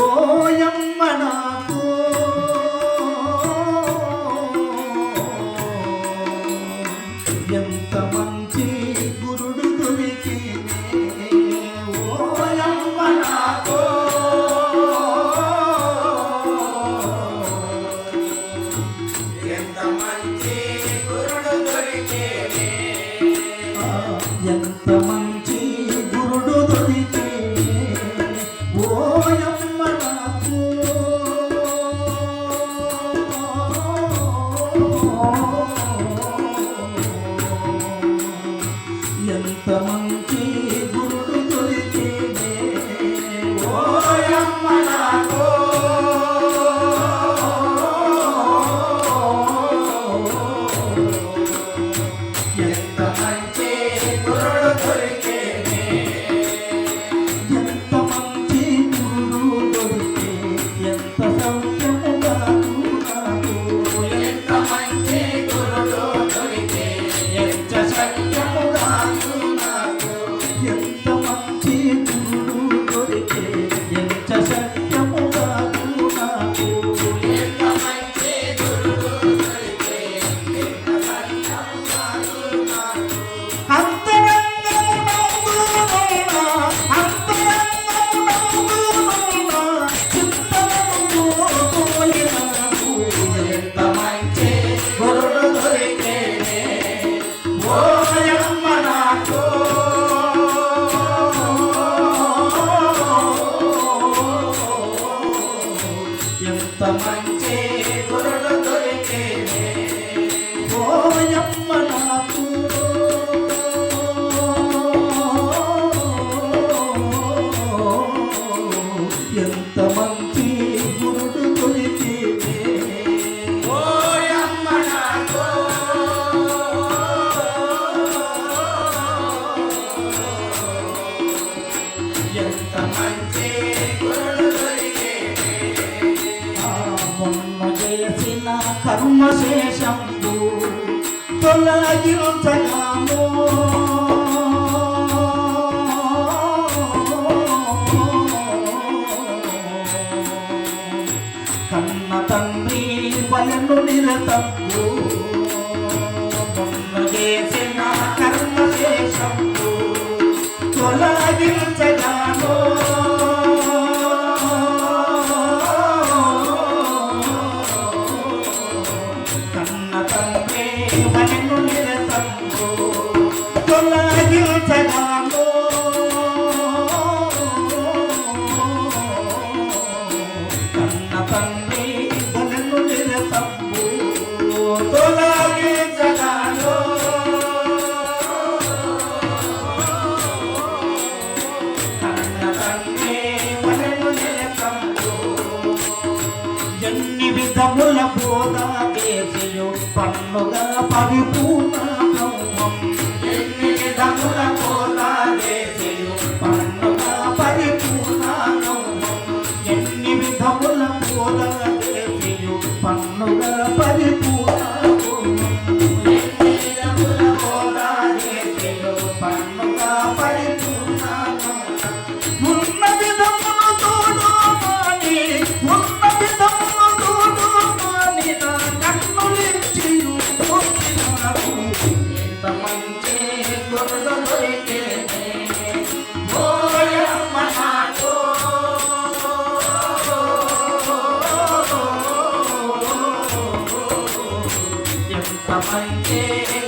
我要 Oh. చేసిన కర్మ కర్మశేషంబు తొలగించగాము కన్న తండ్రి పలు నిరతూ Papai, ele...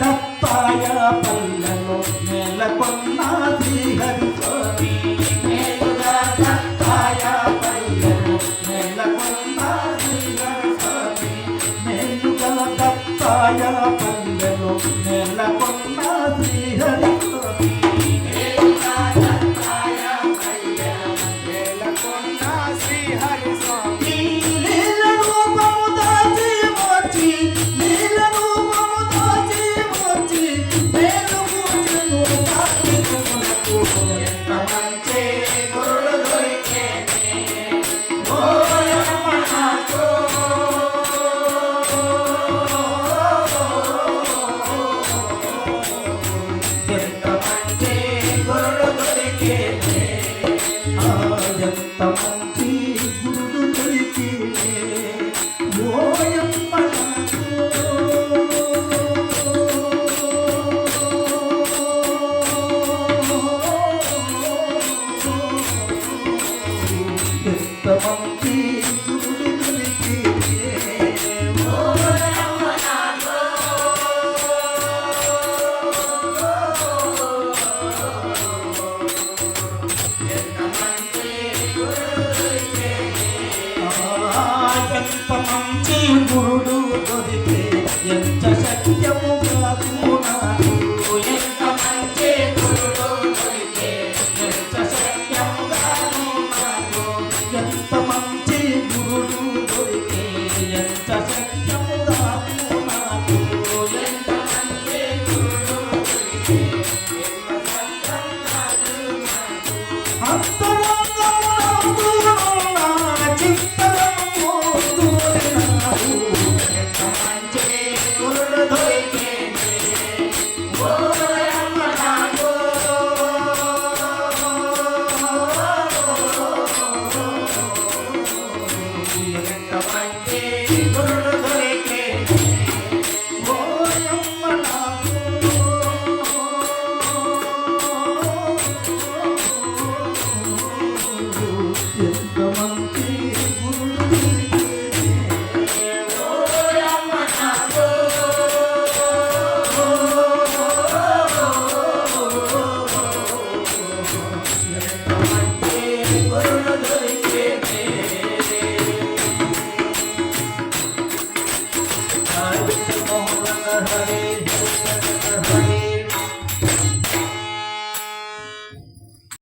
దత్తాయ పల్లెలో నెలకొన్న శ్రీహరి. ఎంత మంచి గురుడు దొరికే ఎంత సత్యము కాదు.